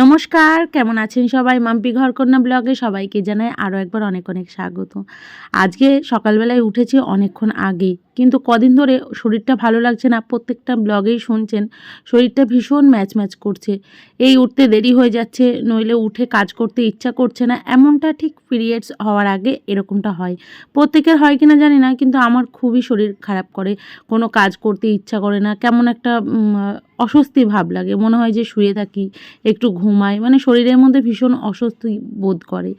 নমস্কার, কেমন আছেন সবাই? মাম্পি ঘরকন্যা ব্লগে সবাইকে জানাই আরও একবার অনেক অনেক স্বাগত। আজকে সকালবেলায় উঠেছি অনেকক্ষণ আগে, কিন্তু কদিন ধরে শরীরটা ভালো লাগছে না, প্রত্যেকটা ব্লগেই শুনছেন, শরীরটা ভীষণ ম্যাচ ম্যাচ করছে। এই উঠতে দেরি হয়ে যাচ্ছে, নইলে উঠে কাজ করতে ইচ্ছা করছে না, এমনটা ঠিক পিরিয়ডস হওয়ার আগে এরকমটা হয়। প্রত্যেকের হয় কিনা জানি না, কিন্তু আমার খুবই শরীর খারাপ করে, কোনো কাজ করতে ইচ্ছা করে না, কেমন একটা অস্বস্তি ভাব লাগে। মনে হয় যে শুয়ে থাকি, একটু ঘুমাই। মানে শরীরের মধ্যে ভীষণ অস্বস্তি বোধ করে।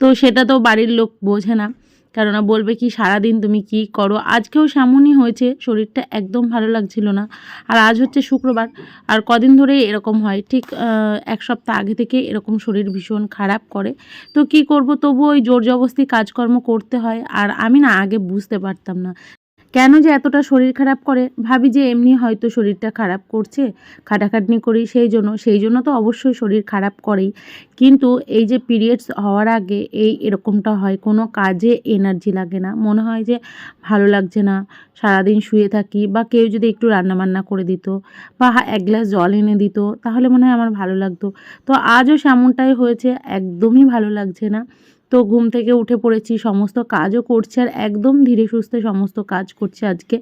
তো সেটা তো বাড়ির লোক বোঝে না। কেননা বলবে কি, সারাদিন তুমি কি করো? আজকেও সেমনই হয়েছে। শরীরটা একদম ভালো লাগছিল না। আর আজ হচ্ছে শুক্রবার। আর কদিন ধরে এরকম হয়। ঠিক এক সপ্তাহ আগে থেকে এরকম শরীর ভীষণ খারাপ করে। তো কি করব? তবু ওই জোর জবস্তি কাজকর্ম করতে হয়। আর আমি না আগে বুঝতে পারতাম না কেন যে এতটা শরীর খারাপ করে? ভাবি যে এমনি হয়তো শরীরটা খারাপ করছে, খাটাখাটনি করি সেই জন্য সেই জন্য তো অবশ্যই শরীর খারাপ করেই। কিন্তু এই যে পিরিয়ডস হওয়ার আগে এই এরকমটা হয়, কোনো কাজে এনার্জি লাগে না। মনে হয় যে ভালো লাগছে না, সারাদিন শুয়ে থাকি বা কেউ যদি একটু রান্নাবান্না করে দিত বা এক গ্লাস জল এনে দিত, তাহলে মনে হয় আমার ভালো লাগতো। তো আজও সেমনটাই হয়েছে, একদমই ভালো লাগছে না। তো ঘুম থেকে উঠে পড়েছি, সমস্ত কাজও করছে আর একদম ধীরে সুস্থে সমস্ত কাজ করছে আজকে।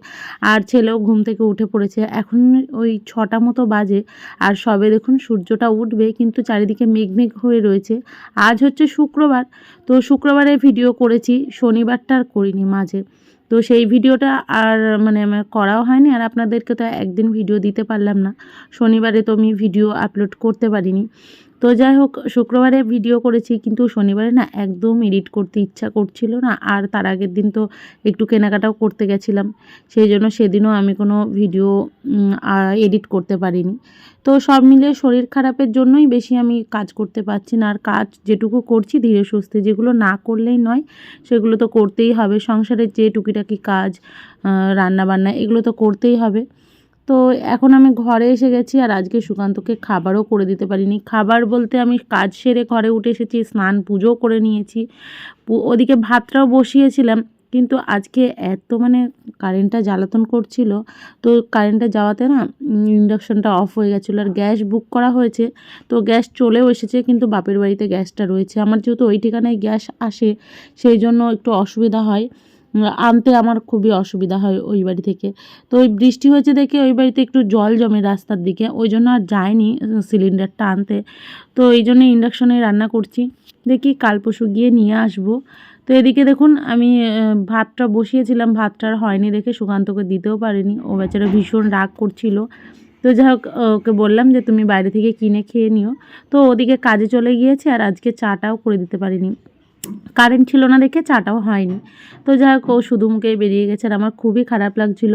আর ছেলেও ঘুম থেকে উঠে পড়েছে। এখন ওই ছটা মতো বাজে আর সবে দেখুন সূর্যটা উঠবে, কিন্তু চারিদিকে মেঘ মেঘ হয়ে রয়েছে। আজ হচ্ছে শুক্রবার, তো শুক্রবারে ভিডিও করেছি, শনিবারটা আর করিনি মাঝে। তো সেই ভিডিওটা আর মানে আমার করাও হয়নি, আর আপনাদেরকে তো একদিন ভিডিও দিতে পারলাম না। শনিবারে তো আমি ভিডিও আপলোড করতে পারিনি। তো যাই হোক, শুক্রবারে ভিডিও করেছি, কিন্তু শনিবারে না একদম এডিট করতে ইচ্ছা করছিল না। আর তার আগের দিন তো একটু কেনাকাটাও করতে গেছিলাম, সেই জন্য সেদিনও আমি কোনো ভিডিও এডিট করতে পারিনি। তো সব মিলে শরীর খারাপের জন্যই বেশি আমি কাজ করতে পারছি না। আর কাজ যেটুকু করছি, ধীরে সুস্থে, যেগুলো না করলেই নয়, সেগুলো তো করতেই হবে। সংসারের যে টুকিটাকি কাজ রান্না বান্না এগুলো তো করতেই হবে। তো এখন আমি ঘরে এসে গেছি আর আজকে সুকান্তকে খাবারও করে দিতে পারিনি। খাবার বলতে আমি কাজ সেরে ঘরে উঠে এসেছি, স্নান পুজোও করে নিয়েছি। ওদিকে ভাতটাও বসিয়েছিলাম, কিন্তু আজকে এত মানে কারেন্টটা জ্বালাতন করছিল, তো কারেন্টটা যাওয়াতে না ইন্ডাকশনটা অফ হয়ে গেছিল আর গ্যাস বুক করা হয়েছে। তো গ্যাস চলেও এসেছে, কিন্তু বাপের বাড়িতে গ্যাসটা রয়েছে। আমার যেহেতু ওই ঠিকানায় গ্যাস আসে, সেই জন্য একটু অসুবিধা হয়। আনতে আমার খুবই অসুবিধা হয় ওই বাড়ি থেকে। তো ওই বৃষ্টি হয়েছে দেখে ওই বাড়িতে একটু জল জমে রাস্তার দিকে, ওই জন্য আর যায়নি সিলিন্ডারটা আনতে। তো এই জন্য ইন্ডাকশনে রান্না করছি। দেখি কাল পরশু গিয়ে নিয়ে আসব। তো এদিকে দেখুন, আমি ভাতটা বসিয়েছিলাম, ভাতটা আর হয়নি দেখে সুকান্তকে দিতেও পারিনি। ও বেচারা ভীষণ রাগ করছিল। তো যাই হোক, ওকে বললাম যে, তুমি বাইরে থেকে কিনে খেয়ে নিও। তো ওদিকে কাজে চলে গিয়েছে আর আজকে চাটাও করে দিতে পারিনি। কারেন্ট ছিল না দেখে চাটাও হয়নি। তো যাই হোক ও শুধু মুখেই বেরিয়ে গেছে আর আমার খুবই খারাপ লাগছিল।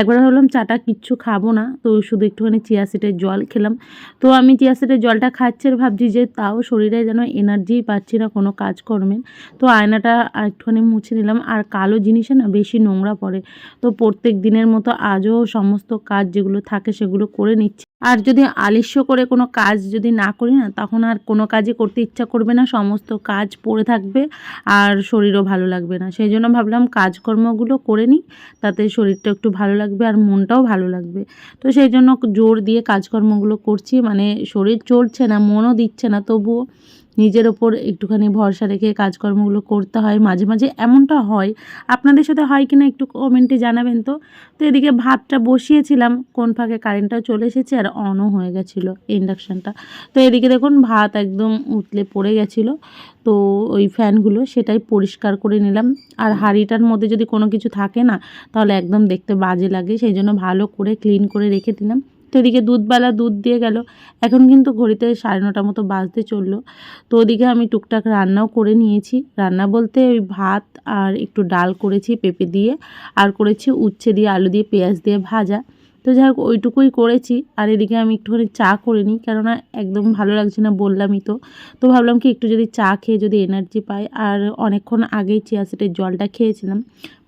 একবার ভাবলাম, চাটা কিচ্ছু খাব না। তো শুধু একটুখানি চিয়া সিটের জল খেলাম। তো আমি চিয়া সিটের জলটা খাচ্ছি আর ভাবছি যে তাও শরীরে যেন এনার্জিই পাচ্ছি না কোনো কাজকর্মে। তো আয়নাটা একটুখানি মুছে নিলাম। আর কালো জিনিসে না বেশি নোংরা পড়ে। তো প্রত্যেক দিনের মতো আজও সমস্ত কাজ যেগুলো থাকে সেগুলো করে নিচ্ছি। আর যদি আলস্য করে কোনো কাজ যদি না করি না, তখন আর কোনো কাজই করতে ইচ্ছা করবে না, সমস্ত কাজ পড়ে থাকবে আর শরীরও ভালো লাগবে না। সেই জন্য ভাবলাম কাজকর্মগুলো করে নিই, তাতে শরীরটা একটু ভালো লাগবে আর মনটাও ভালো লাগবে। তো সেই জন্য জোর দিয়ে কাজকর্মগুলো করছি মানে শরীর চলছে না, মনও দিচ্ছে না, তবুও নিজের ওপর একটুখানি ভরসা রেখে কাজকর্মগুলো করতে হয় মাঝে মাঝে, এমনটা হয়। আপনাদের সাথে হয় কিনা একটু কমেন্টে জানাবেন তো। তো এদিকে ভাতটা বসিয়েছিলাম, কোন ফাঁকে কারেন্টটাও চলে এসেছে আর অনও হয়ে গেছিল ইন্ডাকশানটা তো এদিকে দেখুন ভাত একদম উতলে পড়ে গেছিল, তো ওই ফ্যানগুলো সেটাই পরিষ্কার করে নিলাম। আর হাঁড়িটার মধ্যে যদি কোনো কিছু থাকে না, তাহলে একদম দেখতে বাজে লাগে, সেই জন্য ভালো করে ক্লিন করে রেখে দিলাম। তো এদিকে দুধবেলা দুধ দিয়ে গেল। এখন কিন্তু ঘড়িতে সাড়ে নটা মতো বাজতে চলল। তো ওদিকে আমি টুকটাক রান্নাও করে নিয়েছি। রান্না বলতে ওই ভাত আর একটু ডাল করেছি পেঁপে দিয়ে, আর করেছি উচ্ছে দিয়ে, আলু দিয়ে, পেঁয়াজ দিয়ে ভাজা। তো যাই হোক, ওইটুকুই করেছি। আর এদিকে আমি একটুখানি চা করে নিই, কেননা একদম ভালো লাগছে না বললামই তো। তো ভাবলাম কি একটু যদি চা খেয়ে যদি এনার্জি পাই। আর অনেকক্ষণ আগেই চিয়া সিটের জলটা খেয়েছিলাম।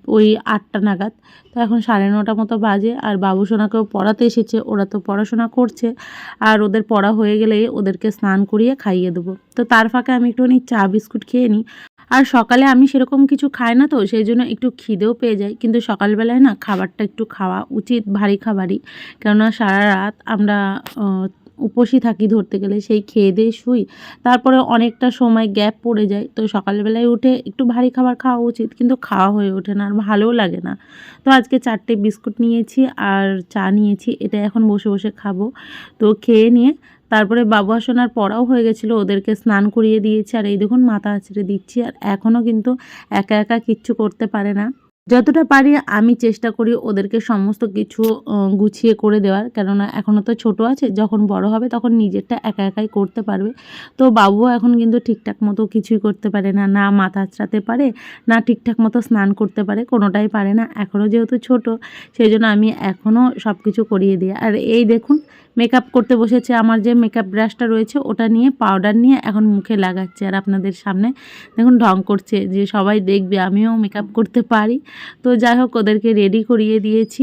ওই আটটা নাগাদ। তো এখন সাড়ে নটা মতো বাজে আর বাবু সোনাকেও পড়াতে এসেছে, ওরা তো পড়াশোনা করছে। আর ওদের পড়া হয়ে গেলে ওদেরকে স্নান করিয়ে খাইয়ে দেবো। তো তার ফাঁকে আমি একটুখানি চা, বিস্কুট খেয়ে নিই। আর সকালে আমি সেরকম কিছু খাই না তো, সেই জন্য একটু খিদেও পেয়ে যায়। কিন্তু সকালবেলায় না খাবারটা একটু খাওয়া উচিত, ভারী খাবারই। কেননা সারা রাত আমরা উপসী থাকি ধরতে গেলে, সেই খেয়ে দিয়ে শুই। তারপরে অনেকটা সময় গ্যাপ পড়ে যায়। তো সকালবেলায় উঠে একটু ভারী খাবার খাওয়া উচিত, কিন্তু খাওয়া হয়ে ওঠে না আর ভালোও লাগে না। তো আজকে চারটে বিস্কুট নিয়েছি আর চা নিয়েছি, এটা এখন বসে বসে খাব। তো খেয়ে নিয়ে তারপরে বাবু আসনার পড়াও হয়ে গেছিল, ওদেরকে স্নান করিয়ে দিয়েছি। আর এই দেখুন মাথা আছড়ে দিচ্ছি, আর এখনও কিন্তু একা একা কিচ্ছু করতে পারে না। যতটা পারি আমি চেষ্টা করি ওদেরকে সমস্ত কিছু গুছিয়ে করে দেওয়ার। কেননা এখনও তো ছোট আছে, যখন বড় হবে তখন নিজেরটা একা একাই করতে পারবে। তো বাবুও এখন কিন্তু ঠিকঠাক মতো কিছুই করতে পারে না না মাথা আঁচড়াতে পারে, না ঠিকঠাক মতো স্নান করতে পারে, কোনোটাই পারে না। এখনও যেহেতু ছোট সেই জন্য আমি এখনও সব কিছু করিয়ে দিই। আর এই দেখুন মেকআপ করতে বসেছে আমার যে মেকআপ ব্রাশটা রয়েছে, ওটা নিয়ে পাউডার নিয়ে এখন মুখে লাগাচ্ছে। আর আপনাদের সামনে দেখুন ঢং করছে, যে সবাই দেখবে আমিও মেকআপ করতে পারি। তো যাই হোক, ওদেরকে রেডি করিয়ে দিয়েছি।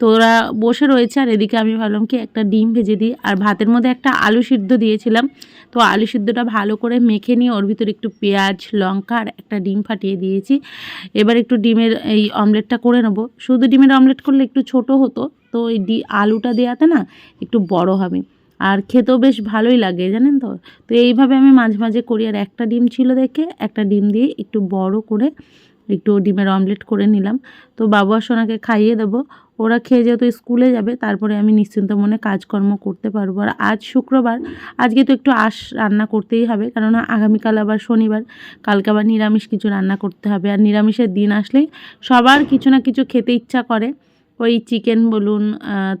তো ওরা বসে রয়েছে, আর এদিকে আমি ভাবলাম কি একটা ডিম ভেজে দিই। আর ভাতের মধ্যে একটা আলু সিদ্ধ দিয়েছিলাম। তো আলু সিদ্ধটা ভালো করে মেখে নিয়ে ওর ভিতরে একটু পেঁয়াজ, লঙ্কা আর একটা ডিম ফাটিয়ে দিয়েছি। এবার একটু ডিমের এই অমলেটটা করে নেব। শুধু ডিমের অমলেট করলে একটু ছোট হতো, তো এই ডি আলুটা দেওয়াতে না একটু বড় হবে। আর খেতেও বেশ ভালোই লাগে, জানেন তো? তো এইভাবে আমি মাঝে মাঝে করি। আর একটা ডিম ছিল দেখে একটা ডিম দিয়ে একটু বড় করে একটু ডিমের অমলেট করে নিলাম। তো বাবু আর সোনাকে খাইয়ে দেবো। ওরা খেয়ে যেহেতু স্কুলে যাবে, তারপরে আমি নিশ্চিন্ত মনে কাজকর্ম করতে পারব। আর আজ শুক্রবার, আজকে তো একটু আশ রান্না করতেই হবে, কেননা আগামীকাল আবার শনিবার, কালকে আবার নিরামিষ কিছু রান্না করতে হবে। আর নিরামিষের দিন আসলেই সবার কিছু না কিছু খেতে ইচ্ছা করে। ওই চিকেন বলুন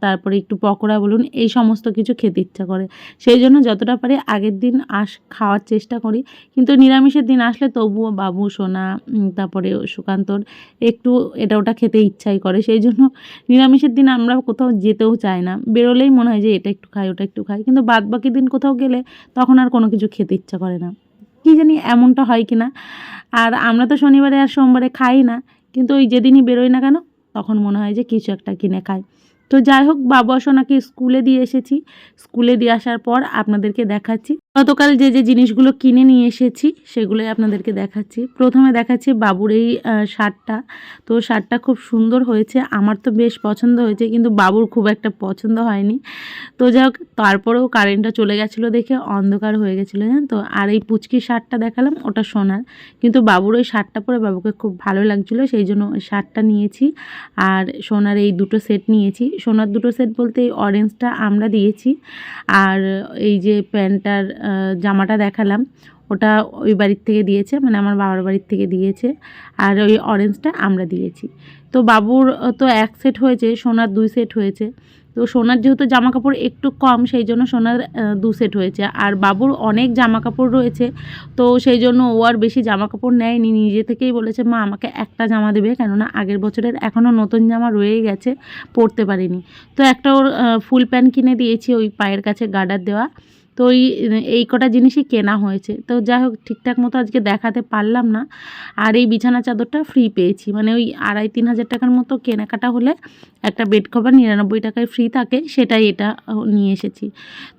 তারপরে একটু পকোড়া বলুন, এই সমস্ত কিছু খেতে ইচ্ছা করে। সেই জন্য যতটা পারি আগের দিন আস, খাওয়ার চেষ্টা করি। কিন্তু নিরামিষের দিন আসলে তবুও বাবু, সোনা তারপরে সুকান্তর একটু এটা ওটা খেতে ইচ্ছাই করে। সেই জন্য নিরামিষের দিন আমরা কোথাও যেতেও চাই না। বেরোলেই মনে হয় যে এটা একটু খাই, ওটা একটু খাই। কিন্তু বাদ বাকি দিন কোথাও গেলে তখন আর কোনো কিছু খেতে ইচ্ছা করে না। কী জানি এমনটা হয় কি না আর আমরা তো শনিবারে আর সোমবারে খাই না। কিন্তু ওই যেদিনই বেরোই না কেন তখন মনে হয় যে কিছু একটা কিনে খাই। তো যাই হোক, বাবু সোনাকে স্কুলে দিয়ে এসেছি। স্কুলে দিয়ে আসার পর আপনাদেরকে দেখাচ্ছি। গতকাল যে যে জিনিসগুলো কিনে নিয়ে এসেছি সেগুলোই আপনাদেরকে দেখাচ্ছি। প্রথমে দেখাচ্ছি বাবুর এই শার্টটা। তো শার্টটা খুব সুন্দর হয়েছে। আমার তো বেশ পছন্দ হয়েছে, কিন্তু বাবুর খুব একটা পছন্দ হয়নি। তো যাই হোক, তারপরেও কারেন্টটা চলে গেছিল দেখে অন্ধকার হয়ে গেছিল, জানেন তো? আর এই পুচকি শার্টটা দেখালাম, ওটা সোনার। কিন্তু বাবুর ওই শার্টটা পরে বাবুকে খুব ভালো লাগছিল, সেই জন্য ওই শার্টটা নিয়েছি। আর সোনার এই দুটো সেট নিয়েছি। সোনার দুটো সেট বলতে এই অরেঞ্জটা আমরা দিয়েছি। আর এই যে প্যান্টটার জামাটা দেখালাম। ওটা ওই বাড়ির থেকে দিয়েছে মানে আমার বাবার বাড়ির থেকে দিয়েছে। আর ওই অরেঞ্জটা আমরা দিয়েছি। তো বাবুর তো এক সেট হয়েছে, সোনার দুই সেট হয়েছে। তো সোনার যেহেতু জামা কাপড় একটু কম, সেই জন্য সোনার দু সেট হয়েছে। আর বাবুর অনেক জামা কাপড় রয়েছে, তো সেই জন্য ও আর বেশি জামা কাপড় নেয়নি। নিজে থেকেই বলেছে, মা, আমাকে একটা জামা দেবে। কেননা আগের বছরের এখনও নতুন জামা রয়েই গেছে, পরতে পারিনি। তো একটা ওর ফুল প্যান্ট কিনে দিয়েছি, ওই পায়ের কাছে গার্ডার দেওয়া। তো এই কটা জিনিসই কেনা হয়েছে। তো যাই হোক, ঠিকঠাক মতো আজকে দেখাতে পারলাম না। আর এই বিছানা চাদরটা ফ্রি পেয়েছি। মানে ওই আড়াই তিন হাজার টাকার মতো কেনাকাটা হলে একটা বেড কভার নিরানব্বই টাকায় ফ্রি থাকে, সেটাই এটা নিয়ে এসেছি।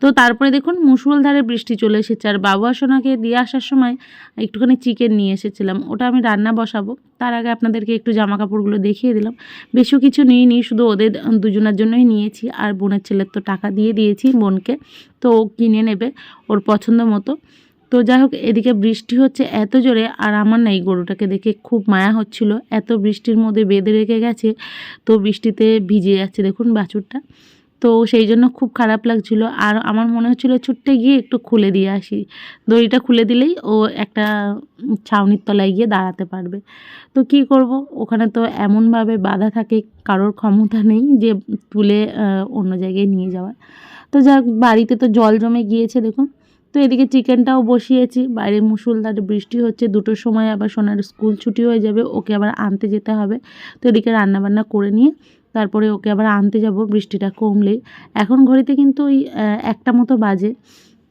তো তারপরে দেখুন মুসুলধারে বৃষ্টি চলে এসেছে। আর বাবু আসোনাকে দিয়ে আসার সময় একটুখানি চিকেন নিয়ে এসেছিলাম। ওটা আমি রান্না বসাবো। তার আগে আপনাদেরকে একটু জামা কাপড়গুলো দেখিয়ে দিলাম। বেশি কিছু নিইনি, শুধু ওদের দুজনের জন্যই নিয়েছি। আর বোনের ছেলের তো টাকা দিয়ে দিয়েছি বোনকে, তো ও কিনে নেবে ওর পছন্দ মতো। তো যাই হোক, এদিকে বৃষ্টি হচ্ছে এত জোরে, আর আমার না এই গরুটাকে দেখে খুব মায়া হচ্ছিল। এত বৃষ্টির মধ্যে বেঁধে রেখে গেছে, তো বৃষ্টিতে ভিজে যাচ্ছে। দেখুন বাছুরটা। তো সেই জন্য খুব খারাপ লাগছিল। আর আমার মনে হচ্ছিল ছুটতে গিয়ে একটু খুলে দিয়ে আসি। দড়িটা খুলে দিলেই ও একটা ছাউনির তলায় গিয়ে দাঁড়াতে পারবে। তো কি করব? ওখানে তো এমনভাবে বাধা থাকে, কারোর ক্ষমতা নেই যে তুলে অন্য জায়গায় নিয়ে যাওয়ার তো যাক, বাড়িতে তো জল জমে গিয়েছে দেখুন। তো এদিকে চিকেনটাও বসিয়েছি। বাইরে মুসুলধারে বৃষ্টি হচ্ছে, দুটোর সময় আবার সোনার স্কুল ছুটি হয়ে যাবে, ওকে আবার আনতে যেতে হবে। তো এদিকে রান্নাবান্না করে নিয়ে তারপরে ওকে আবার আনতে যাব, বৃষ্টিটা কমলে। এখন ঘড়িতে কিন্তু ওই একটা মতো বাজে।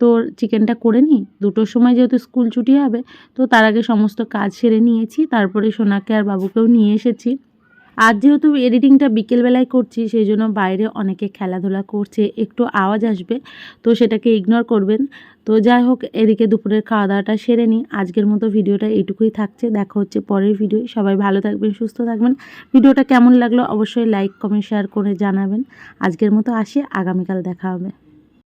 তো চিকেনটা করে নিই দুটোর সময় যেহেতু স্কুল ছুটি হবে, তো তার আগে সমস্ত কাজ সেরে নিয়েছি। তারপরে সোনাকে আর বাবুকেও নিয়ে এসেছি। আজ যেহেতু এডিটিংটা বিকেলবেলায় করছি, সেই জন্য বাইরে অনেকে খেলাধুলা করছে, একটু আওয়াজ আসবে, তো সেটাকে ইগনোর করবেন। তো যাই হোক, এদিকে দুপুরের খাওয়া দাওয়াটা সেরে নিই। আজকের মতো ভিডিওটা এইটুকুই থাকছে। দেখা হচ্ছে পরের ভিডিও। সবাই ভালো থাকবেন, সুস্থ থাকবেন। ভিডিওটা কেমন লাগল অবশ্যই লাইক কমেন্ট শেয়ার করে জানাবেন। আজকের মতো আসি। আগামীকাল দেখা হবে।